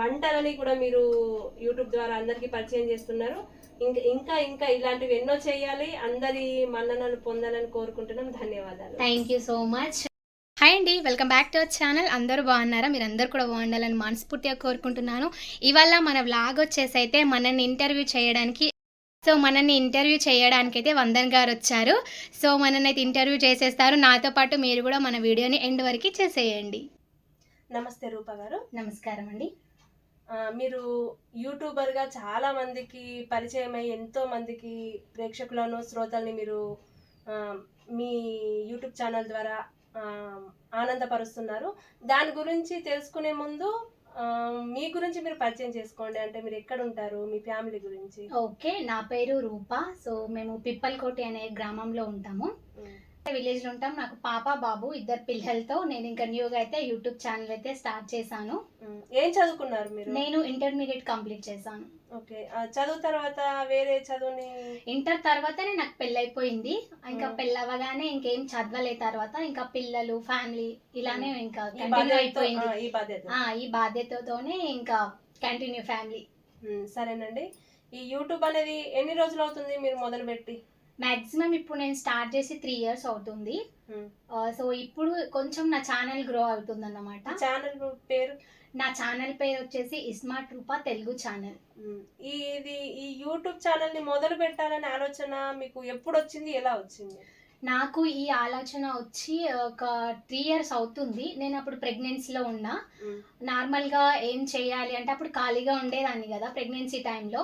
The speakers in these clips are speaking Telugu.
వంటలని కూడా మీరు యూట్యూబ్ ద్వారా అందరికీ పరిచయం చేస్తున్నారు. ఇంకా ఇంకా ఇంకా ఇలాంటివి ఎన్నో చేయాలి అందరి మన్ననలు పొందాలని కోరుకుంటున్నాం. ధన్యవాదాలు. Thank you so much hi అండి welcome back to our channel అందరూ బాగున్నారా? మీరు అందరూ కూడా బాగుండాలని మనస్ఫూర్తిగా కోరుకుంటున్నాను. ఇవాళ మన వ్లాగ్ వచ్చేసి అయితే మనల్ని ఇంటర్వ్యూ చేయడానికి సో మనల్ని ఇంటర్వ్యూ చేయడానికి అయితే వందన్ గారు వచ్చారు. సో మనల్ని అయితే ఇంటర్వ్యూ చేసేస్తారు. నాతో పాటు మీరు కూడా మన వీడియోని ఎండ్ వరకు చేసేయండి. నమస్తే రూప గారు. నమస్కారం అండి. మీరు యూట్యూబర్గా చాలా మందికి పరిచయం అయ్యి ఎంతో మందికి ప్రేక్షకులను శ్రోతల్ని మీరు మీ యూట్యూబ్ ఛానల్ ద్వారా ఆనందపరుస్తున్నారు. దాని గురించి తెలుసుకునే ముందు మీ గురించి మీరు పరిచయం చేసుకోండి. అంటే మీరు ఎక్కడ ఉంటారు మీ ఫ్యామిలీ గురించి. ఓకే. నా పేరు రూప. సో మేము పిప్పల్కోటి అనే గ్రామంలో ఉంటాము. విలేజ్లో ఉంటాం. నాకు పాప బాబు ఇద్దరు పిల్లలతో నేను ఇంకా న్యూగా అయితే యూట్యూబ్ ఛానల్ అయితే స్టార్ట్ చేశాను. ఏం చదువుకున్నారు మీరు? నేను ఇంటర్మీడియట్ కంప్లీట్ చేశాను. ఓకే. చదువు తర్వాత వేరే చదువుని? ఇంటర్ తర్వాతనే నాకు పెళ్ళైపోయింది. ఇంకా. పెళ్ళవగానే ఇంకేం చదవలే తర్వాత. ఇంకా పిల్లలు ఫ్యామిలీ ఇలానే ఇంకా కంటిన్యూ అయిపోయింది. ఈ బాధ్యత ఆ, ఈ బాధ్యతతోనే ఇంకా కంటిన్యూ ఫ్యామిలీ సరేనండి. ఈ యూట్యూబ్ అనేది ఎన్ని రోజులు అవుతుంది మీరు మొదలుపెట్టి? మాక్సిమం ఇప్పుడు నేను స్టార్ట్ చేసి త్రీ ఇయర్స్ అవుతుంది. ఉమ్. సో ఇప్పుడు కొంచెం నా ఛానల్ గ్రో అవుతుంది అన్నమాట ఛానల్ పేరు? నా ఛానల్ పేరు వచ్చేసి ఇస్మార్ట్ రూపా తెలుగు ఛానల్. ఇది ఈ యూట్యూబ్ ఛానల్ని మొదలు పెట్టాలనే ఆలోచన మీకు ఎప్పుడు వచ్చింది? ఎలా వచ్చింది? నాకు ఈ ఆలోచన వచ్చి ఒక త్రీ ఇయర్స్ అవుతుంది. నేను అప్పుడు ప్రెగ్నెన్సీలో ఉన్నా. ఉమ్, నార్మల్గా ఏం చేయాలి అంటే అప్పుడు ఖాళీగా ఉండేదాన్ని కదా ప్రెగ్నెన్సీ టైంలో.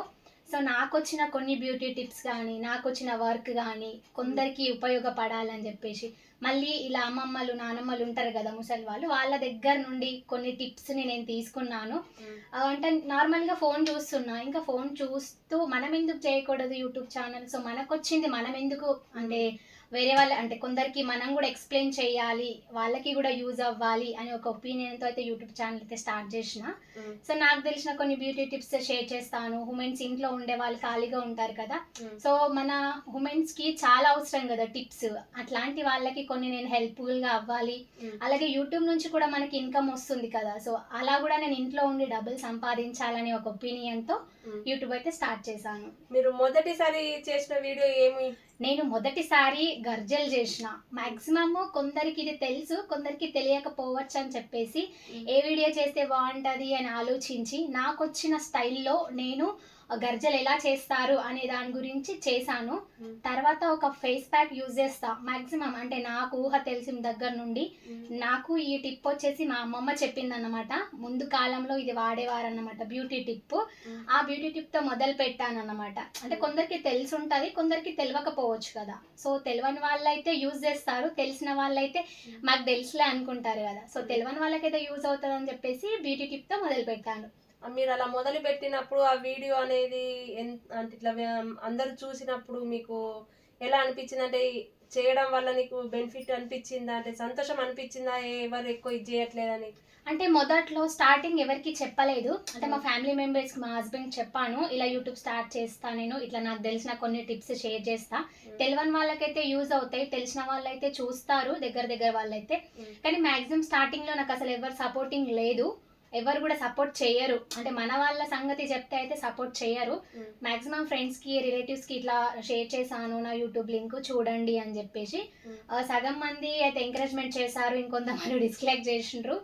సో నాకు వచ్చిన కొన్ని బ్యూటీ టిప్స్ కానీ నాకు వచ్చిన వర్క్ కానీ కొందరికి ఉపయోగపడాలని చెప్పేసి మళ్ళీ ఇలా అమ్మమ్మలు నానమ్మలు ఉంటారు కదా ముసలి వాళ్ళు వాళ్ళ దగ్గర నుండి కొన్ని టిప్స్ని నేను తీసుకున్నాను. అంటే నార్మల్గా ఫోన్ చూస్తున్నా. ఇంకా ఫోన్ చూస్తూ మనం ఎందుకు చేయకూడదు యూట్యూబ్ ఛానల్ సో మనకు వచ్చింది మనం ఎందుకు? అంటే వేరే వాళ్ళ అంటే కొందరికి మనం కూడా ఎక్స్ప్లెయిన్ చేయాలి వాళ్ళకి కూడా యూజ్ అవ్వాలి అని ఒక ఒపీనియన్తో అయితే యూట్యూబ్ ఛానల్ అయితే స్టార్ట్ చేసిన. సో నాకు తెలిసిన కొన్ని బ్యూటీ టిప్స్ షేర్ చేస్తాను. ఉమెన్స్ ఇంట్లో ఉండే వాళ్ళు ఖాళీగా ఉంటారు కదా. సో మన ఉమెన్స్కి చాలా అవసరం కదా టిప్స్ అట్లాంటి వాళ్ళకి కొన్ని నేను హెల్ప్ఫుల్గా అవ్వాలి. అలాగే యూట్యూబ్ నుంచి కూడా మనకి ఇన్కమ్ వస్తుంది కదా. సో అలా కూడా నేను ఇంట్లో ఉండి డబ్బులు సంపాదించాలని ఒక ఒపీనియన్తో ఉమ్. యూట్యూబ్ అయితే స్టార్ట్ చేశాను. మీరు మొదటిసారి చేసిన వీడియో ఏమి? నేను మొదటిసారి గర్జలు చేసిన. మాక్సిమమ్ కొందరికి ఇది తెలుసు కొందరికి తెలియకపోవచ్చు అని చెప్పేసి ఏ వీడియో చేస్తే బాగుంటుంది అని ఆలోచించి నాకు వచ్చిన స్టైల్లో నేను గర్జలు ఎలా చేస్తారు అనే దాని గురించి చేశాను. తర్వాత ఒక ఫేస్ ప్యాక్ యూజ్ చేస్తా. మాక్సిమం అంటే నాకు ఊహ తెలిసిన దగ్గర నుండి నాకు ఈ టిప్ వచ్చేసి మా అమ్మమ్మ చెప్పిందన్నమాట. ముందు కాలంలో ఇది వాడేవారన్నమాట బ్యూటీ టిప్. ఆ బ్యూటీ టిప్తో మొదలు పెట్టాను అన్నమాట అంటే కొందరికి తెలిసి ఉంటది కొందరికి తెలియకపోవచ్చు కదా. సో తెలియని వాళ్ళైతే యూజ్ చేస్తారు తెలిసిన వాళ్ళైతే మాకు తెలుసులే అనుకుంటారు కదా. సో తెలియని వాళ్ళకైతే యూజ్ అవుతుంది అని చెప్పేసి బ్యూటీ టిప్తో మొదలు పెట్టాను. మీరు అలా మొదలు పెట్టినప్పుడు ఆ వీడియో అనేది అంటే ఇట్లా అందరూ చూసినప్పుడు మీకు ఎలా అనిపించింది? అంటే చేయడం వల్ల నీకు బెనిఫిట్ అనిపించిందా? అంటే సంతోషం అనిపించిందా? ఎవరు ఎక్కువ ఇది చేయట్లేదని? అంటే మొదట్లో స్టార్టింగ్ ఎవరికి చెప్పలేదు. అంటే మా ఫ్యామిలీ మెంబర్స్ మా హస్బెండ్ చెప్పాను. ఇలా యూట్యూబ్ స్టార్ట్ చేస్తా నేను. ఇట్లా నాకు తెలిసిన కొన్ని టిప్స్ షేర్ చేస్తా. తెలియని వాళ్ళకైతే యూజ్ అవుతాయి. తెలిసిన వాళ్ళైతే చూస్తారు. దగ్గర దగ్గర వాళ్ళైతే. కానీ మాక్సిమం స్టార్టింగ్లో నాకు అసలు ఎవరు సపోర్టింగ్ లేదు. ఎవరు కూడా సపోర్ట్ చేయరు. అంటే మన వాళ్ళ సంగతి చెప్తే అయితే సపోర్ట్ చేయరు. మాక్సిమం ఫ్రెండ్స్కి రిలేటివ్స్కి ఇట్లా షేర్ చేశాను నా యూట్యూబ్ లింక్ చూడండి అని చెప్పేసి సగం మంది అయితే ఎంకరేజ్మెంట్ చేశారు ఇంకొంతమంది డిస్లైక్ చేసిండ్రు.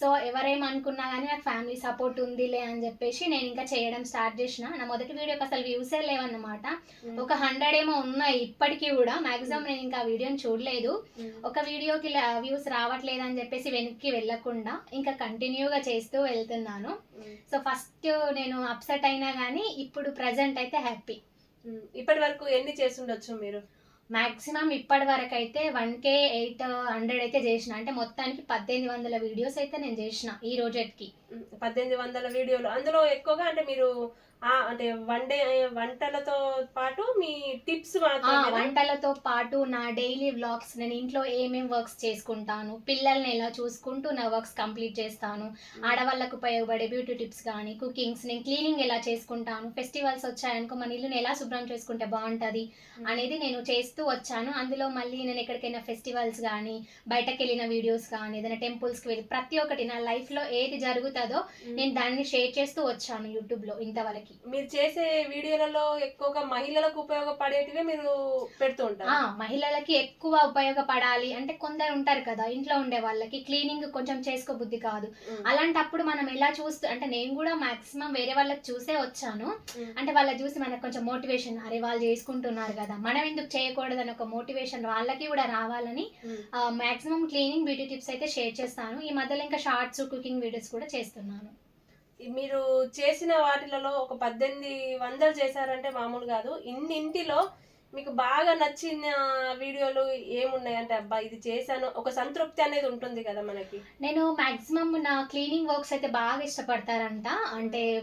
సో ఎవరేమనుకున్నా కానీ నాకు ఫ్యామిలీ సపోర్ట్ ఉందిలే అని చెప్పేసి నేను ఇంకా చేయడం స్టార్ట్ చేసిన. నా మొదటి వీడియోకి అసలు వ్యూసే లేవన్నమాట. ఒక హండ్రెడ్ ఏమో ఉన్నాయి ఇప్పటికీ కూడా. మాక్సిమం నేను ఇంకా వీడియోని చూడలేదు. ఒక వీడియోకి వ్యూస్ రావట్లేదు అని చెప్పేసి వెనక్కి వెళ్ళకుండా ఇంకా కంటిన్యూగా చేస్తూ వెళ్తున్నాను ఉమ్. సో ఫస్ట్ నేను అప్సెట్ అయినా కానీ ఇప్పుడు ప్రజెంట్ అయితే హ్యాపీ. ఇప్పటి వరకు ఎన్ని చేస్తుండొచ్చు మీరు మాక్సిమం ఇప్పటి వరకు అయితే వన్ కే ఎయిట్ హండ్రెడ్ అయితే చేసిన అంటే మొత్తానికి పద్దెనిమిది వందల వీడియోస్ అయితే నేను చేసిన ఈ రోజుకి. పద్దెనిమిది వందల వీడియోలు అందులో ఎక్కువగా అంటే మీరు అంటే వండే వంటలతో పాటు మీ టిప్స్ వంటలతో పాటు నా డైలీ వ్లాగ్స్ నేను ఇంట్లో ఏమేం వర్క్స్ చేసుకుంటాను పిల్లల్ని ఎలా చూసుకుంటూ నా వర్క్స్ కంప్లీట్ చేస్తాను ఆడవాళ్ళకు ఉపయోగపడే బ్యూటీ టిప్స్ కానీ కుకింగ్స్ నేను క్లీనింగ్ ఎలా చేసుకుంటాను ఫెస్టివల్స్ వచ్చాయనుకో మన ఇల్లుని ఎలా శుభ్రం చేసుకుంటే బాగుంటుంది అనేది నేను చేస్తూ వచ్చాను. అందులో మళ్ళీ నేను ఎక్కడికైనా ఫెస్టివల్స్ కానీ బయటకు వెళ్ళిన వీడియోస్ కానీ ఏదైనా టెంపుల్స్కి వెళ్ళి ప్రతి ఒక్కటి నా లైఫ్లో ఏది జరుగుతుంది నేను దాన్ని షేర్ చేస్తూ వచ్చాను యూట్యూబ్లో మీరు చేసే వీడియోలలో ఎక్కువగా మహిళలకు ఉపయోగపడేటివే మీరు పెడుతూ ఉంటారు మహిళలకి ఎక్కువ ఉపయోగపడాలి అంటే కొందరు ఉంటారు కదా ఇంట్లో ఉండే వాళ్ళకి క్లీనింగ్ కొంచెం చేసుకోబుద్ధి కాదు. అలాంటప్పుడు మనం ఎలా చూస్తూ అంటే నేను కూడా మాక్సిమం వేరే వాళ్ళకి చూసే వచ్చాను. అంటే వాళ్ళ చూసి మనకు కొంచెం మోటివేషన్ అరే వాళ్ళు చేసుకుంటున్నారు కదా మనం ఎందుకు చేయకూడదని ఒక మోటివేషన్ వాళ్ళకి కూడా రావాలని. మాక్సిమం క్లీనింగ్ బ్యూటీ టిప్స్ అయితే షేర్ చేస్తాను ఈ మధ్యలో ఇంకా షార్ట్స్ కుకింగ్ వీడియోస్ కూడా చేస్తున్నాను మీరు చేసిన వాటిలలో ఒక పద్దెనిమిది వందలు చేశారంటే మామూలు కాదు. ఇన్నింటిలో మీకు బాగా నచ్చిన వీడియోలు ఏమున్నాయంటే అబ్బా ఇది చేశాను. ఒక సంతృప్తి అనేది ఉంటుంది కదా మనకి. నేను మాక్సిమం నా క్లీనింగ్ వర్క్స్ అయితే బాగా ఇష్టపడతారంట. అంటే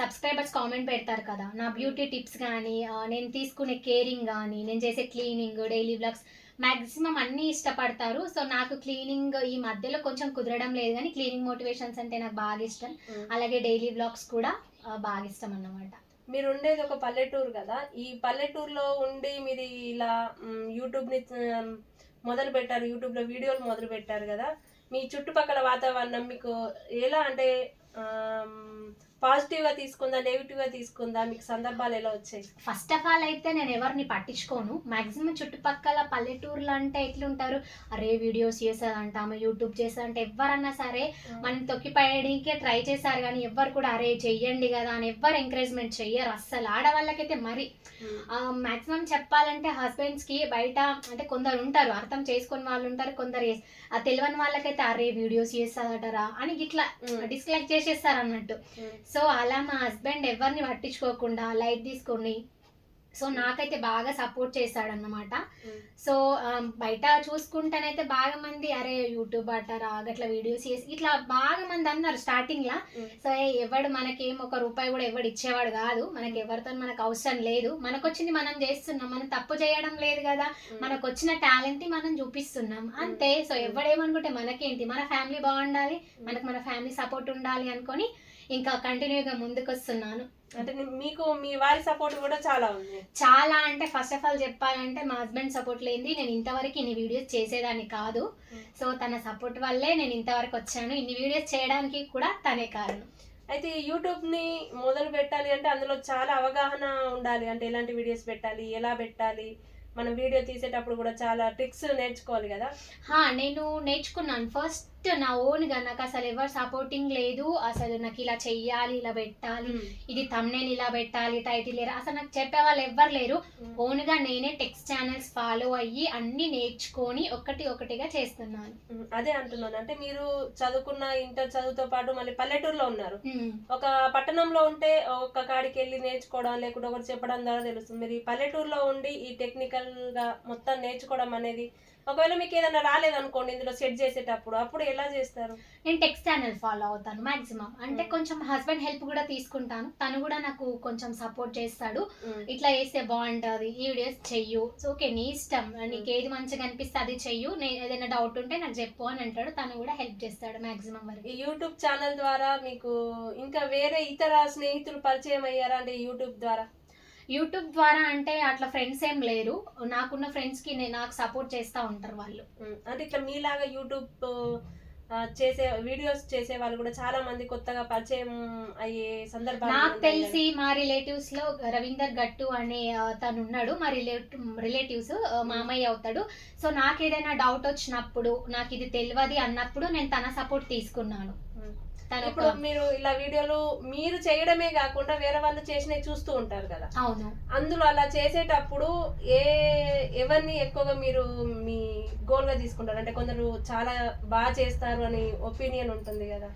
సబ్స్క్రైబర్స్ కామెంట్ పెడతారు కదా. నా బ్యూటీ టిప్స్ కానీ నేను తీసుకునే కేరింగ్ కానీ నేను చేసే క్లీనింగ్ డైలీ బ్లాగ్స్ మాక్సిమం అన్నీ ఇష్టపడతారు. సో నాకు క్లీనింగ్ ఈ మధ్యలో కొంచెం కుదరడం లేదు కానీ క్లీనింగ్ మోటివేషన్స్ అంటే నాకు బాగా ఇష్టం. అలాగే డైలీ బ్లాగ్స్ కూడా బాగా ఇష్టం అన్నమాట. మీరు ఉండేది ఒక పల్లెటూరు కదా? ఈ పల్లెటూరులో ఉండి మీరు ఇలా యూట్యూబ్ని మొదలు పెట్టారు. యూట్యూబ్లో వీడియోలు మొదలు పెట్టారు కదా? మీ చుట్టుపక్కల వాతావరణం మీకు ఎలా అంటే పాజిటివ్గా తీసుకుందా నెగిటివ్గా తీసుకుందా? మీకు సందర్భాలు ఎలా వచ్చాయి? ఫస్ట్ ఆఫ్ ఆల్ అయితే నేను ఎవరిని పట్టించుకోను. మాక్సిమం చుట్టుపక్కల పల్లెటూర్లు అంటే ఎట్లుంటారు? అరే వీడియోస్ చేసేదంట ఆమె యూట్యూబ్ చేసేదంటే ఎవరన్నా సరే మనం తొక్కిపడడానికే ట్రై చేశారు కానీ ఎవ్వరు కూడా అరే చెయ్యండి కదా అని ఎవ్వరు ఎంకరేజ్మెంట్ చెయ్యరు అస్సలు. ఆడవాళ్ళకైతే మరి మాక్సిమం చెప్పాలంటే హస్బెండ్స్కి బయట అంటే కొందరు ఉంటారు అర్థం చేసుకుని వాళ్ళు ఉంటారు కొందరు తెలియని వాళ్ళకైతే అరే వీడియోస్ చేస్తాదటరా అని ఇట్లా డిస్లైక్ చేసేస్తారు అన్నట్టు. సో అలా మా హస్బెండ్ ఎవరిని పట్టించుకోకుండా లైట్ తీసుకొని సో నాకైతే బాగా సపోర్ట్ చేశాడన్నమాట సో బయట చూసుకుంటేనైతే బాగా మంది అరే యూట్యూబ్ అంటారా గట్లా వీడియోస్ చేసి ఇట్లా బాగా మంది అన్నారు స్టార్టింగ్ లా. సో ఎవడు మనకేం ఒక రూపాయి కూడా ఎవడు ఇచ్చేవాడు కాదు. మనకి ఎవరితో మనకు అవసరం లేదు. మనకు వచ్చింది మనం చేస్తున్నాం. మనం తప్పు చేయడం లేదు కదా. మనకు వచ్చిన టాలెంట్ని మనం చూపిస్తున్నాం. అంతే. సో ఎవడేమనుకుంటే మనకేంటి? మన ఫ్యామిలీ బాగుండాలి. మనకు మన ఫ్యామిలీ సపోర్ట్ ఉండాలి అనుకొని ఇంకా కంటిన్యూగా ముందుకు వస్తున్నాను అంటే మీకు మీ వారి సపోర్ట్ కూడా చాలా ఉంది. చాలా అంటే ఫస్ట్ ఆఫ్ ఆల్ చెప్పాలంటే మా హస్బెండ్ సపోర్ట్ లేనిది నేను ఇంతవరకు ఇన్ని వీడియోస్ చేసేదాన్ని కాదు. సో తన సపోర్ట్ వల్లే నేను ఇంతవరకు వచ్చాను. ఇన్ని వీడియోస్ చేయడానికి కూడా తనే కారణం. అయితే ఈ యూట్యూబ్ని మొదలు పెట్టాలి అంటే అందులో చాలా అవగాహన ఉండాలి. అంటే ఎలాంటి వీడియోస్ పెట్టాలి ఎలా పెట్టాలి? మనం వీడియో తీసేటప్పుడు కూడా చాలా ట్రిక్స్ నేర్చుకోవాలి కదా? హా నేను నేర్చుకున్నాను. ఫస్ట్ నా ఓన్గా నాకు అసలు ఎవరు సపోర్టింగ్ లేదు. అసలు నాకు ఇలా చెయ్యాలి ఇలా పెట్టాలి. ఇది తమ్నేల్ ఇలా పెట్టాలి టైటిల్ ఇలా అసలు నాకు చెప్పే వాళ్ళు ఎవ్వరు లేరు. ఓన్గా నేనే టెక్స్ట్ ఛానల్స్ ఫాలో అయ్యి అన్ని నేర్చుకొని ఒకటి ఒకటిగా చేస్తున్నాను. ఉమ్, అదే అంటున్నాను. అంటే మీరు చదువుకున్న ఇంటర్ చదువుతో పాటు మళ్ళీ పల్లెటూరులో ఉన్నారు. ఒక పట్టణంలో ఉంటే ఒక కాడికి వెళ్ళి నేర్చుకోవడం లేకుంటే ఒకటి చెప్పడం ద్వారా తెలుస్తుంది. మీరు ఈ పల్లెటూరులో ఉండి ఈ టెక్నికల్గా మొత్తం నేర్చుకోవడం అనేది ఒకవేళ మీకు ఏదైనా రాలేదనుకోండి ఇందులో సెట్ చేసేటప్పుడు అప్పుడు ఎలా చేస్తారు? నేను టెక్స్ట్ ఛానల్ ఫాలో అవుతాను మాక్సిమం. అంటే. కొంచెం హస్బెండ్ హెల్ప్ కూడా తీసుకుంటాను. తను కూడా నాకు కొంచెం సపోర్ట్ చేస్తాడు. ఇట్లా చేస్తే బాగుంటుంది. ఈ వీడియోస్ చెయ్యు. సో ఓకే నీ ఇష్టం. నీకు ఏది మంచిగా అనిపిస్తే అది చెయ్యు. నేను ఏదైనా డౌట్ ఉంటే నాకు చెప్పు అని అంటాడు. తను కూడా హెల్ప్ చేస్తాడు మాక్సిమం వరకు. యూట్యూబ్ ఛానల్ ద్వారా మీకు ఇంకా వేరే ఇతర స్నేహితులు పరిచయం అయ్యారా? అంటే యూట్యూబ్ ద్వారా? యూట్యూబ్ ద్వారా అంటే అట్లా ఫ్రెండ్స్ ఏం లేరు. నాకున్న ఫ్రెండ్స్కి నేను నాకు సపోర్ట్ చేస్తూ ఉంటారు వాళ్ళు. అంటే ఇట్లా మీలాగా యూట్యూబ్ చేసే వీడియోస్ చేసే వాళ్ళు కూడా చాలా మంది కొత్తగా పరిచయం అయ్యే సందర్భాలు నాకు తెలిసి మా రిలేటివ్స్లో రవీందర్ గట్టు అనే తను ఉన్నాడు. మా రిలేటివ్ రిలేటివ్స్ మామయ్య అవుతాడు. సో నాకు ఏదైనా డౌట్ వచ్చినప్పుడు నాకు ఇది తెలియదు అన్నప్పుడు నేను తన సపోర్ట్ తీసుకున్నాను. ఇప్పుడు మీరు ఇలా వీడియోలు మీరు చేయడమే కాకుండా వేరే వాళ్ళు చేసినవి చూస్తూ ఉంటారు కదా. అవును. అందులో అలా చేసేటప్పుడు ఏ ఎవరిని ఎక్కువగా మీరు మీ గోల్గా తీసుకుంటారు? అంటే కొందరు చాలా బాగా చేస్తారు అని ఒపీనియన్ ఉంటుంది కదా.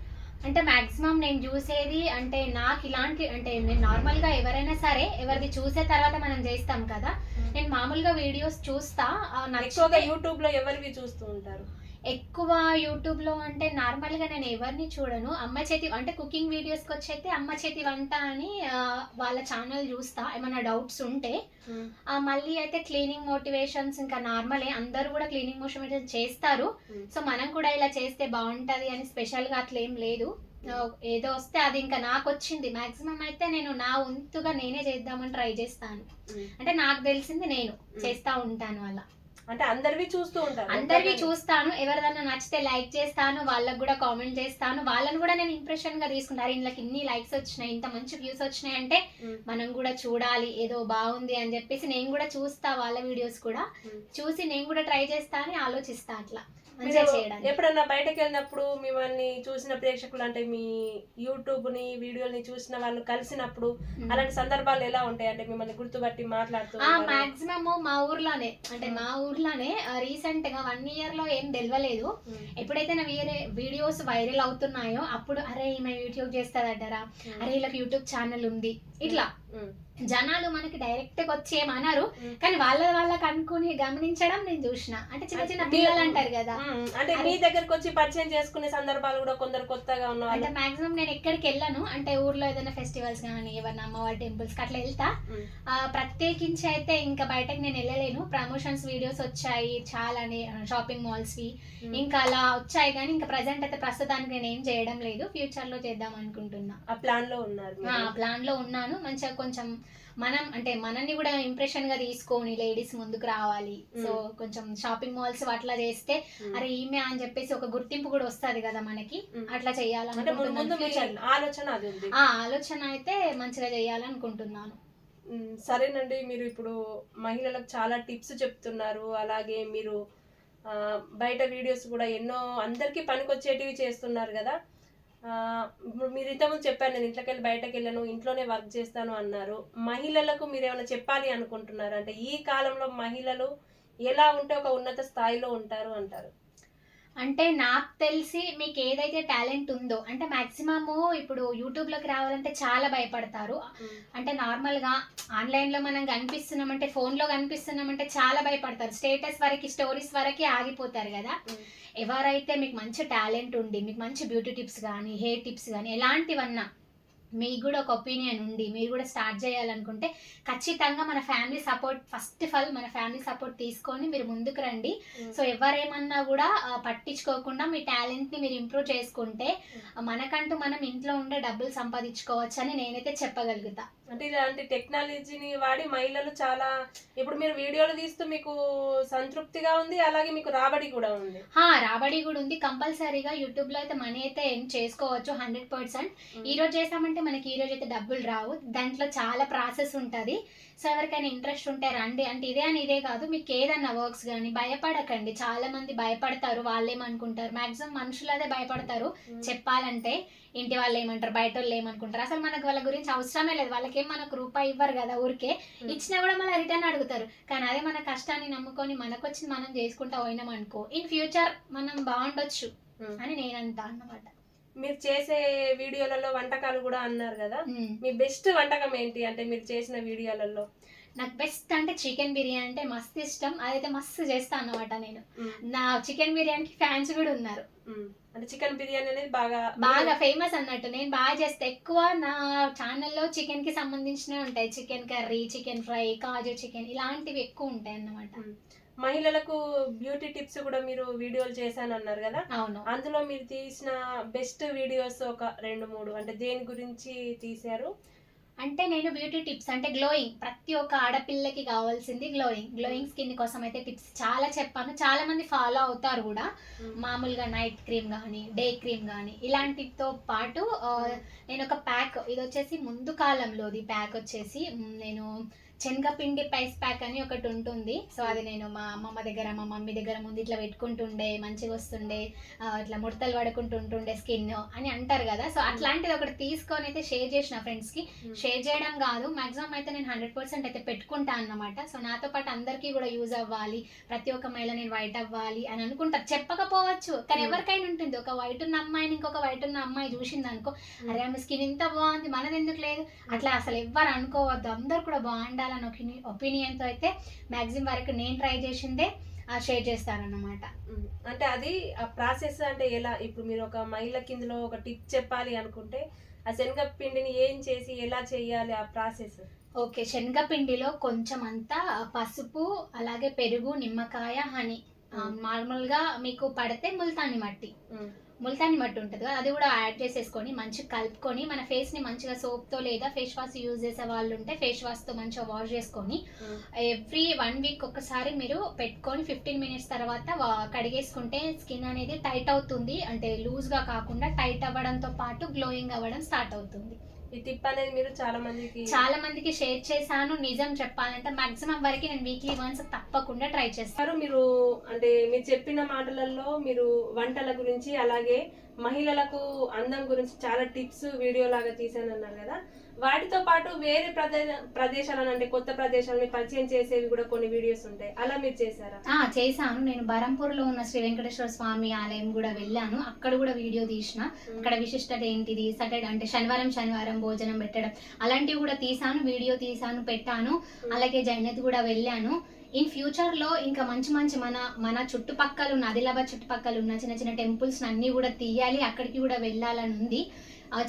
అంటే మాక్సిమం నేను చూసేది అంటే నాకు ఇలాంటి అంటే నేను నార్మల్గా ఎవరైనా సరే ఎవరిది చూసే తర్వాత మనం చేస్తాం కదా. నేను మామూలుగా వీడియోస్ చూస్తా యూట్యూబ్లో ఎవరివి చూస్తూ ఉంటారు? ఎక్కువ యూట్యూబ్లో అంటే నార్మల్గా నేను ఎవరిని చూడను. అమ్మ చేతి అంటే కుకింగ్ వీడియోస్కి వచ్చైతే అమ్మ చేతి వంట అని వాళ్ళ ఛానల్ చూస్తా. ఏమైనా డౌట్స్ ఉంటే మళ్ళీ అయితే క్లీనింగ్ మోటివేషన్స్ ఇంకా నార్మలే అందరూ కూడా క్లీనింగ్ మోటివేషన్ చేస్తారు. సో మనం కూడా ఇలా చేస్తే బాగుంటది అని స్పెషల్గా అట్లా ఏం లేదు. ఏదో వస్తే అది ఇంకా నాకు వచ్చింది. మాక్సిమం అయితే నేను నా వంతుగా నేనే చేద్దామని ట్రై చేస్తాను. అంటే నాకు తెలిసింది నేను చేస్తా ఉంటాను అలా. అంటే అందరివి చూస్తూ ఉంటారు అందరివి చూస్తాను. ఎవరిదన్నా నచ్చితే లైక్ చేస్తాను. వాళ్ళకి కూడా కామెంట్ చేస్తాను. వాళ్ళని కూడా నేను ఇంప్రెషన్గా తీసుకుంటాను ఇందులోకి ఇన్ని లైక్స్ వచ్చినాయి ఇంత మంచి వ్యూస్ వచ్చినాయి అంటే. మనం కూడా చూడాలి. ఏదో బాగుంది అని చెప్పేసి నేను కూడా చూస్తా వాళ్ళ వీడియోస్ కూడా. చూసి నేను కూడా ట్రై చేస్తా అని ఆలోచిస్తా అట్లా. ఎప్పుడన్నా బయటకు వెళ్ళినప్పుడు మిమ్మల్ని చూసిన ప్రేక్షకులు అంటే మీ యూట్యూబ్ని వీడియోని చూసిన వాళ్ళు కలిసినప్పుడు. అలాంటి సందర్భాలు ఎలా ఉంటాయి? అంటే మిమ్మల్ని గుర్తుపట్టి మాట్లాడుతూ? మాక్సిమం మా ఊర్లోనే అంటే మా ఊర్లోనే రీసెంట్గా వన్ ఇయర్లో ఏం తెలియలేదు. ఎప్పుడైతే నా వేరే వీడియోస్ వైరల్ అవుతున్నాయో అప్పుడు అరే ఈమె యూట్యూబ్ చేస్తుందంటారా? అరే వీళ్ళకి యూట్యూబ్ ఛానల్ ఉంది. ఇట్లా. జనాలు మనకి డైరెక్ట్గా వచ్చి ఏమన్నారు. కానీ వాళ్ళ వాళ్ళకి అనుకుని గమనించడం నేను చూసిన. అంటే చిన్న చిన్న పిల్లలు అంటారు కదా. అంటే మీ దగ్గరకు వచ్చి పరిచయం చేసుకునే సందర్భాలు కూడా కొందరు కొత్తగా ఉన్న వాళ్ళు. అంటే మాక్సిమం నేను ఎక్కడికి వెళ్ళాను. అంటే ఊర్లో ఏదైనా ఫెస్టివల్స్ కానీ ఏమన్నా అమ్మవారి టెంపుల్స్ అట్లా వెళ్తా. ప్రత్యేకించి అయితే ఇంకా బయటకు నేను వెళ్ళలేను. ప్రమోషన్స్ వీడియోస్ వచ్చాయి చాలానే షాపింగ్ మాల్స్ వి. ఇంకా అలా వచ్చాయి కానీ ఇంకా ప్రజెంట్ అయితే ప్రస్తుతానికి నేను ఏం చేయడం లేదు. ఫ్యూచర్లో చేద్దాం అనుకుంటున్నా. ఆ ప్లాన్లో ఉన్నారు ఆ. ప్లాన్లో ఉన్నాను. మంచిగా కొంచెం మనం అంటే మనల్ని కూడా ఇంప్రెషన్గా తీసుకొని లేడీస్ ముందుకు రావాలి. సో కొంచెం షాపింగ్ మాల్స్ అట్లా చేస్తే. అరే ఈమె అని చెప్పేసి ఒక గుర్తింపు కూడా వస్తది కదా మనకి. అట్లా లో ఆలోచన ఆ ఆలోచన అయితే మంచిగా చేయాలనుకుంటున్నాను. సరేనండి మీరు ఇప్పుడు మహిళలకు చాలా టిప్స్ చెప్తున్నారు. అలాగే మీరు బయట వీడియోస్ కూడా ఎన్నో అందరికీ పనికొచ్చేటివి చేస్తున్నారు కదా. మీరు ఇంతకుముందు చెప్పారు నేను ఇంట్లోకి వెళ్ళి బయటకు వెళ్ళను ఇంట్లోనే వర్క్ చేస్తాను అన్నారు. మహిళలకు మీరు ఏమైనా చెప్పాలి అనుకుంటున్నారు? అంటే ఈ కాలంలో మహిళలు ఎలా ఉంటే ఒక ఉన్నత స్థాయిలో ఉంటారు అంటారు? అంటే నాకు తెలిసి మీకు ఏదైతే టాలెంట్ ఉందో అంటే మాక్సిమము ఇప్పుడు యూట్యూబ్లోకి రావాలంటే చాలా భయపడతారు. అంటే నార్మల్గా ఆన్లైన్లో మనం కనిపిస్తున్నామంటే ఫోన్లో కనిపిస్తున్నామంటే చాలా భయపడతారు. స్టేటస్ వరకు స్టోరీస్ వరకు ఆగిపోతారు కదా. ఎవరైతే మీకు మంచి టాలెంట్ ఉండి మీకు మంచి బ్యూటీ టిప్స్ కానీ హెయిర్ టిప్స్ కానీ ఎలాంటివన్నా మీకు కూడా ఒక ఒపీనియన్ ఉండి మీరు కూడా స్టార్ట్ చేయాలనుకుంటే ఖచ్చితంగా మన family support first of all మన ఫ్యామిలీ సపోర్ట్ తీసుకొని మీరు ముందుకు రండి. సో ఎవరేమన్నా కూడా పట్టించుకోకుండా మీ టాలెంట్ని మీరు ఇంప్రూవ్ చేసుకుంటే మనకంటూ మనం ఇంట్లో ఉండే డబ్బులు సంపాదించుకోవచ్చు అని నేనైతే చెప్పగలుగుతా. అంటే ఇలాంటి టెక్నాలజీని వాడి మహిళలు చాలా ఇప్పుడు మీరు వీడియోలు తీస్తూ మీకు సంతృప్తిగా ఉంది అలాగే మీకు రాబడి కూడా ఉంది. హా రాబడి కూడా ఉంది. కంపల్సరీగా యూట్యూబ్లో అయితే మనీ అయితే ఎర్న్ చేసుకోవచ్చు హండ్రెడ్ పర్సెంట్. ఈ రోజు చేసామంటే మనకి ఈ రోజు అయితే డబ్బులు రావు దాంట్లో చాలా ప్రాసెస్ ఉంటుంది. సో ఎవరికైనా ఇంట్రెస్ట్ ఉంటే రండి. అంటే ఇదే అని ఇదే కాదు మీకు ఏదన్నా వర్క్స్ కానీ భయపడకండి. చాలా మంది భయపడతారు వాళ్ళు ఏమనుకుంటారు మాక్సిమం మనుషులు అదే భయపడతారు చెప్పాలంటే. ఇంటి వాళ్ళు ఏమంటారు బయట వాళ్ళు ఏమనుకుంటారు? అసలు మనకు వాళ్ళ గురించి అవసరమే లేదు. వాళ్ళకేం మనకు రూపాయి ఇవ్వరు కదా ఊరికే. ఇచ్చినా కూడా మళ్ళీ రిటర్న్ అడుగుతారు. కానీ అదే మన కష్టాన్ని నమ్ముకొని మనకు వచ్చింది మనం చేసుకుంటా పోయినాం అనుకో ఇన్ ఫ్యూచర్ మనం బాగుండొచ్చు. అని నేను అంటా అన్నమాట. మీరు చేసే వీడియోలలో వంటకాలు కూడా అన్నారు కదా. మీ బెస్ట్ వంటకం ఏంటి అంటే మీరు చేసిన వీడియోలలో? నాకు బెస్ట్ అంటే చికెన్ బిర్యానీ అంటే మస్తు ఇష్టం. అదైతే మస్తు చేస్తా అన్నమాట నేను. నా చికెన్ బిర్యానీకి ఫ్యాన్స్ కూడా ఉన్నారు. అంటే చికెన్ బిర్యానీ అనేది బాగా బాగా ఫేమస్ అన్నట్టు. నేను బాగా చేస్తే. ఎక్కువ నా ఛానల్లో చికెన్కి సంబంధించినవి ఉంటాయి. Chicken curry chicken fry kaju chicken ఇలాంటివి ఎక్కువ ఉంటాయి అన్నమాట. మహిళలకు బ్యూటీ టిప్స్ కూడా మీరు వీడియోలు చేశాను అన్నారు కదా? అవును. అందులో మీరు తీసిన బెస్ట్ వీడియోస్ ఒక రెండు మూడు అంటే దేని గురించి తీశారు? అంటే నేను బ్యూటీ టిప్స్ అంటే గ్లోయింగ్ ప్రతి ఒక్క ఆడపిల్లకి కావాల్సింది గ్లోయింగ్ గ్లోయింగ్ స్కిన్ కోసం అయితే టిప్స్ చాలా చెప్పాను. చాలా మంది ఫాలో అవుతారు కూడా. మామూలుగా నైట్ క్రీమ్ కానీ డే క్రీమ్ కానీ ఇలాంటితో పాటు ఆ, నేను ఒక ప్యాక్ ఇది వచ్చేసి ముందు కాలంలోది ప్యాక్ వచ్చేసి నేను శనగపిండి పైస్ ప్యాక్ అని ఒకటి ఉంటుంది. సో అది నేను మా అమ్మమ్మ దగ్గర మా మమ్మీ దగ్గర ముందు ఇట్లా పెట్టుకుంటుండే మంచిగా వస్తుండే ఇట్లా ముడతలు పడుకుంటుంటుండే స్కిన్ అని అంటారు కదా. సో అట్లాంటిది ఒకటి తీసుకొని అయితే షేర్ చేసిన ఫ్రెండ్స్కి. షేర్ చేయడం కాదు మాక్సిమం అయితే నేను హండ్రెడ్ పర్సెంట్ అయితే పెట్టుకుంటా అన్నమాట. సో నాతో పాటు అందరికీ కూడా యూజ్ అవ్వాలి ప్రతి ఒక్క మహిళ నేను వైట్ అవ్వాలి అని అనుకుంటారు చెప్పకపోవచ్చు కానీ. ఎవరికైనా ఉంటుంది. ఒక వైట్ ఉన్న అమ్మాయిని ఇంకొక వైట్ ఉన్న అమ్మాయి చూసింది అనుకో అరే ఆమె స్కిన్ ఇంత బాగుంది మనది ఎందుకు లేదు? అట్లా అసలు ఎవ్వరు అనుకోవద్దు. అందరు కూడా బాగుండాలని ఒపీనియన్తో అయితే మ్యాక్సిమం వరకు నేను ట్రై చేసిందే షేర్ చేస్తానన్నమాట మ్మ్. అంటే అది ఆ ప్రాసెస్ అంటే ఎలా? ఇప్పుడు మీరు ఒక మహిళ కిందలో ఒక టిప్ చెప్పాలి అనుకుంటే ఆ శనగపిండిని ఏం చేసి ఎలా చేయాలి ఆ ప్రాసెస్? ఓకే శనగపిండిలో కొంచెం అంతా పసుపు అలాగే పెరుగు నిమ్మకాయ హనీ. నార్మల్గా మీకు పడితే ముల్తాని మట్టి. ముల్తాని మట్టి ఉంటుంది కదా అది కూడా యాడ్ చేసేసుకొని మంచిగా కలుపుకొని మన ఫేస్ని మంచిగా soap తో లేదా ఫేస్ వాష్ యూజ్ చేసే వాళ్ళు ఉంటే ఫేస్ వాష్తో మంచిగా వాష్ చేసుకొని ఎవ్రీ వన్ వీక్ ఒకసారి మీరు పెట్టుకొని ఫిఫ్టీన్ మినిట్స్ తర్వాత కడిగేసుకుంటే స్కిన్ అనేది టైట్ అవుతుంది. అంటే లూజ్గా కాకుండా టైట్ అవ్వడంతో పాటు గ్లోయింగ్ అవ్వడం స్టార్ట్ అవుతుంది. ఈ టిప్ అనేది మీరు చాలా మందికి చాలా మందికి షేర్ చేశాను. నిజం చెప్పాలంటే మాక్సిమం వరకు నేను వీక్లీ వన్స్ తప్పకుండా ట్రై చేస్తాను. మీరు అంటే మీరు చెప్పిన మాటలలో మీరు వంటల గురించి అలాగే మహిళలకు అందం గురించి చాలా టిప్స్ వీడియో లాగా తీసాను అన్నారు కదా. వాటితో పాటు వేరే ప్రదే ప్రదేశాలను అంటే కొత్త ప్రదేశాలని పరిచయం చేసేవి కూడా కొన్ని వీడియోస్ ఉంటాయి. అలా మీరు చేశారా? ఆ చేశాను. నేను బరంపూర్లో ఉన్న శ్రీ వెంకటేశ్వర స్వామి ఆలయం కూడా వెళ్ళాను. అక్కడ కూడా వీడియో తీసిన. అక్కడ విశిష్టత ఏంటిది? సాటర్డే అంటే శనివారం శనివారం భోజనం పెట్టడం. అలాంటివి కూడా తీసాను వీడియో తీసాను పెట్టాను. అలాగే జైనత్ కూడా వెళ్ళాను. ఇన్ ఫ్యూచర్లో ఇంకా మంచి మంచి మన మన చుట్టుపక్కల ఉన్న ఆదిలాబాద్ చుట్టుపక్కల ఉన్న చిన్న చిన్న టెంపుల్స్ అన్ని కూడా తీయాలి అక్కడికి కూడా వెళ్ళాలని ఉంది.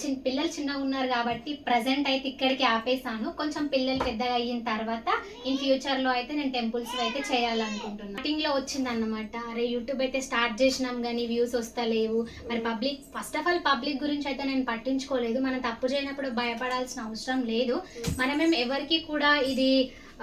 చిన్న పిల్లలు చిన్నగా ఉన్నారు కాబట్టి ప్రజెంట్ అయితే ఇక్కడికి ఆపేసాను కొంచెం పిల్లలు పెద్దగా అయిన తర్వాత ఇన్ ఫ్యూచర్లో అయితే నేను టెంపుల్స్ అయితే చేయాలనుకుంటున్నాను స్టార్టింగ్లో వచ్చిందన్నమాట. అరే యూట్యూబ్ అయితే స్టార్ట్ చేసినాం కానీ వ్యూస్ వస్తలేవు. మరి public first of all public గురించి అయితే నేను పట్టించుకోలేదు. మనం తప్పు చేయనప్పుడు భయపడాల్సిన అవసరం లేదు. మనమేం ఎవరికి కూడా ఇది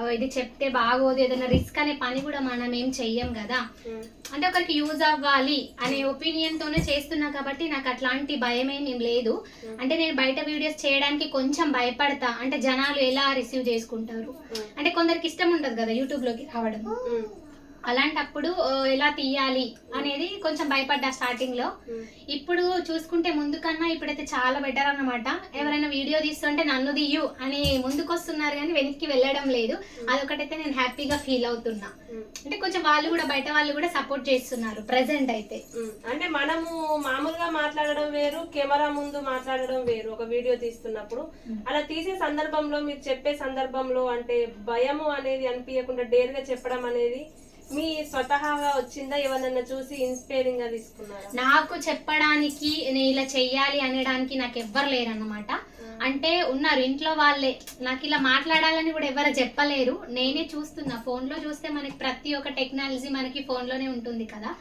ఇది చెప్తే బాగోదు. ఏదైనా రిస్క్ అనే పని కూడా మనం ఏం చెయ్యం కదా. ఉమ్. అంటే ఒకరికి యూజ్ అవ్వాలి అనే ఒపీనియన్ తోనే చేస్తున్నా కాబట్టి నాకు అట్లాంటి భయం ఏం లేదు అంటే నేను బయట వీడియోస్ చేయడానికి కొంచెం భయపడతా. అంటే జనాలు ఎలా రిసీవ్ చేసుకుంటారు? ఉమ్. అంటే కొందరికి ఇష్టం ఉంటుంది కదా యూట్యూబ్లోకి రావడం. అలాంటప్పుడు ఎలా తీయాలి అనేది కొంచెం భయపడ్డా స్టార్టింగ్లో. ఇప్పుడు చూసుకుంటే ముందు కన్నా ఇప్పుడైతే చాలా బెటర్ అన్నమాట ఎవరైనా వీడియో తీస్తుంటే నన్ను తీయు అని ముందుకు వస్తున్నారు కానీ వెనక్కి వెళ్ళడం లేదు అదొకటైతే నేను హ్యాపీగా ఫీల్ అవుతున్నా. అంటే కొంచెం వాళ్ళు కూడా బయట వాళ్ళు కూడా సపోర్ట్ చేస్తున్నారు ప్రెసెంట్ అయితే. అంటే మనము మామూలుగా మాట్లాడడం వేరు కెమెరా ముందు మాట్లాడడం వేరు ఒక వీడియో తీస్తున్నప్పుడు. అలా తీసే సందర్భంలో మీరు చెప్పే సందర్భంలో అంటే భయము అనేది అనిపించకుండా డేర్గా చెప్పడం అనేది మీ స్వతహాగా వచ్చిందా? ఎవరన్నా చూసి ఇన్స్పైరింగ్గా తీసుకున్నారా? నాకు చెప్పడానికి నేను ఇలా చెయ్యాలి అనడానికి నాకు ఎవ్వరు లేరు అన్నమాట అంటే ఉన్నారు ఇంట్లో వాళ్ళే. నాకు ఇలా మాట్లాడాలని కూడా ఎవరు చెప్పలేరు. నేనే చూస్తున్నా. ఫోన్లో చూస్తే మనకి ప్రతి ఒక్క టెక్నాలజీ మనకి ఫోన్లోనే ఉంటుంది కదా.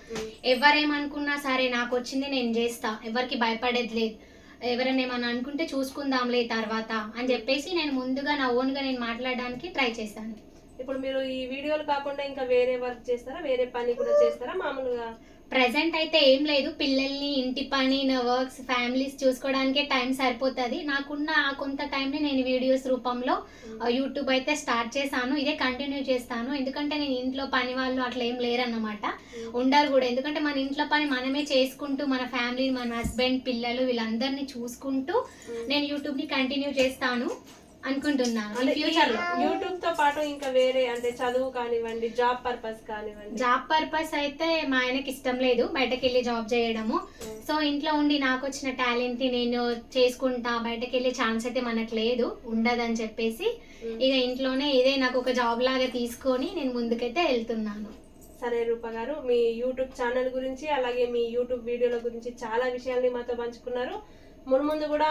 ఎవరేమనుకున్నా సరే నాకు వచ్చింది నేను చేస్తా. ఎవరికి భయపడేది లేదు. ఎవరైనా ఏమన్నా అనుకుంటే చూసుకుందాంలే తర్వాత అని చెప్పేసి నేను ముందుగా నా ఓన్గా నేను మాట్లాడడానికి ట్రై చేశాను. ఇప్పుడు మీరు ఈ వీడియోలు కాకుండా ఇంకా వేరే వర్క్ చేస్తారా? వేరే పని కూడా చేస్తారా మామూలుగా? ప్రజెంట్ అయితే ఏం లేదు. పిల్లల్ని ఇంటి పని నా వర్క్స్ ఫ్యామిలీస్ చూసుకోవడానికే టైం సరిపోతుంది. నాకున్న ఆ కొంత టైంని నేను వీడియోస్ రూపంలో యూట్యూబ్ అయితే స్టార్ట్ చేశాను. ఇదే కంటిన్యూ చేస్తాను. ఎందుకంటే నేను ఇంట్లో పని వాళ్ళు అట్లా ఏం లేరన్నమాట. ఉండరు కూడా. ఎందుకంటే మన ఇంట్లో పని మనమే చేసుకుంటూ మన ఫ్యామిలీ మన హస్బెండ్ పిల్లలు వీళ్ళందరినీ చూసుకుంటూ నేను యూట్యూబ్ని కంటిన్యూ చేస్తాను. అనుకుంటున్నాను అంటే ఫ్యూచర్లో. యూట్యూబ్తో పాటు ఇంకా వేరే అంటే చదువు కానివ్వండి జాబ్ పర్పస్ కానివ్వండి. జాబ్ పర్పస్ అయితే మా ఆయనకి ఇష్టం లేదు బయటకు వెళ్ళి జాబ్ చేయడము. ఉమ్. సో ఇంట్లో ఉండి నాకు వచ్చిన టాలెంట్ నేను చేసుకుంటా బయటకు వెళ్ళే ఛాన్స్ అయితే మనకు లేదు ఉండదని చెప్పేసి ఉమ్. ఇక ఇంట్లోనే ఇదే నాకు ఒక జాబ్ లాగా తీసుకొని నేను ముందుకైతే వెళ్తున్నాను. సరే రూప గారు మీ యూట్యూబ్ ఛానల్ గురించి అలాగే మీ యూట్యూబ్ వీడియోల గురించి చాలా విషయాల్ని మాతో పంచుకున్నారు. మున్ముందు కూడా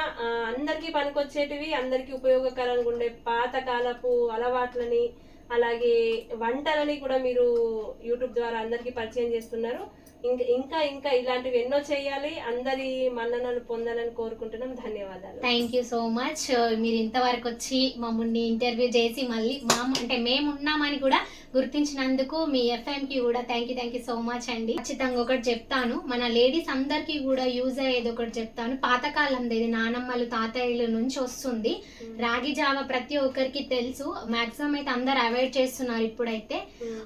అందరికీ పనికొచ్చేటివి అందరికీ ఉపయోగకరంగా ఉండే పాతకాలపు అలవాట్లని అలాగే వంటలని కూడా మీరు యూట్యూబ్ ద్వారా అందరికీ పరిచయం చేస్తున్నారు. ఇంకా ఇంకా ఇంకా ఇలాంటివి ఎన్నో చేయాలి. అందరి మన్ననలు పొందాలని కోరుకుంటున్నాం. ధన్యవాదాలు. థ్యాంక్ యూ సో మచ్ మీరు ఇంతవరకు వచ్చి మమ్మల్ని ఇంటర్వ్యూ చేసి మళ్ళీ మా అంటే మేము ఉన్నామని కూడా గుర్తించినందుకు మీ FM కి కూడా thank you thank you so much అండి. ఖచ్చితంగా ఒకటి చెప్తాను. మన లేడీస్ అందరికీ కూడా యూజ్ అయ్యేది ఒకటి చెప్తాను. పాతకాలం ఇది నానమ్మలు తాతయ్యల నుంచి వస్తుంది. రాగి జావ ప్రతి ఒక్కరికి తెలుసు. మాక్సిమం అయితే అందరు అవాయిడ్ చేస్తున్నారు ఇప్పుడైతే.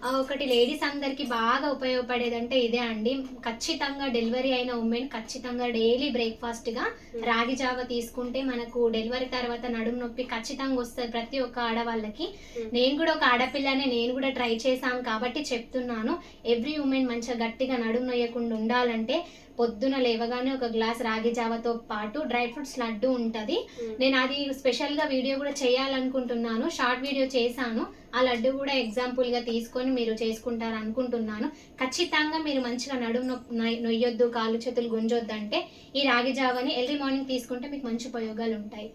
ఆ, ఒకటి లేడీస్ అందరికి బాగా ఉపయోగపడేది అంటే ఇదే అండి. ఖచ్చితంగా డెలివరీ అయిన ఉమెన్ ఖచ్చితంగా డైలీ బ్రేక్ఫాస్ట్గా రాగి జావ తీసుకుంటే మనకు డెలివరీ తర్వాత నడుము నొప్పి ఖచ్చితంగా వస్తుంది ప్రతి ఒక్క ఆడవాళ్ళకి. నేను కూడా ఒక ఆడపిల్లనే నేను కూడా ట్రై చేశాను కాబట్టి చెప్తున్నాను. ఎవ్రీ ఉమెన్ మంచిగా గట్టిగా నడుము నొయ్యకుండా ఉండాలంటే పొద్దున లేవగానే ఒక గ్లాస్ రాగి జావతో పాటు డ్రై ఫ్రూట్స్ లడ్డు ఉంటుంది. నేను అది స్పెషల్గా వీడియో కూడా చేయాలనుకుంటున్నాను. షార్ట్ వీడియో చేశాను. ఆ లడ్డు కూడా ఎగ్జాంపుల్గా తీసుకొని మీరు చేసుకుంటారు అనుకుంటున్నాను ఖచ్చితంగా మీరు మంచిగా నడుము నొప్పి నొయ్యొద్దు కాళ్ళు చేతులు గుంజొద్దు అంటే ఈ రాగి జావని ఎర్లీ మార్నింగ్ తీసుకుంటే మీకు మంచి ఉపయోగాలు ఉంటాయి